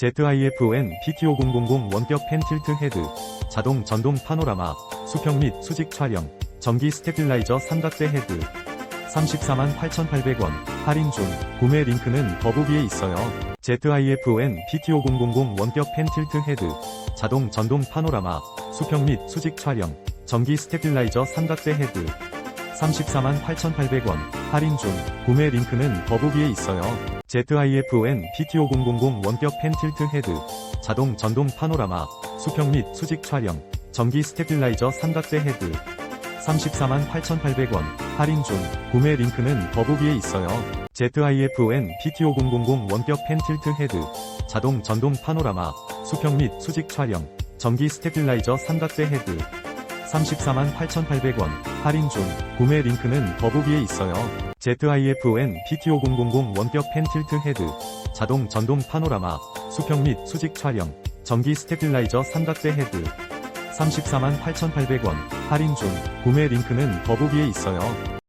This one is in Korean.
ZIFN PTO000 원격 펜 틸트 헤드, 자동 전동 파노라마, 수평 및 수직 촬영, 전기 스테빌라이저 삼각대 헤드, 34만 8,800원, 할인 중, 구매 링크는 더보기에 있어요. ZIFN PTO000 원격 펜 틸트 헤드, 자동 전동 파노라마, 수평 및 수직 촬영, 전기 스테빌라이저 삼각대 헤드, 34만 8,800원, 할인 중, 구매 링크는 더보기에 있어요. ZIFN PTO000 원격 펜 틸트 헤드, 자동 전동 파노라마, 수평 및 수직 촬영, 전기 스테빌라이저 삼각대 헤드, 34만 8,800원, 할인 중, 구매 링크는 더보기에 있어요. ZIFN PTO000 원격 펜 틸트 헤드, 자동 전동 파노라마, 수평 및 수직 촬영, 전기 스테빌라이저 삼각대 헤드, 34만 8,800원, 할인 중, 구매 링크는 더보기에 있어요. ZIFN PTO000 원격 펜 틸트 헤드, 자동 전동 파노라마, 수평 및 수직 촬영, 전기 스테빌라이저 삼각대 헤드, 34만 8,800원, 할인 중, 구매 링크는 더보기에 있어요.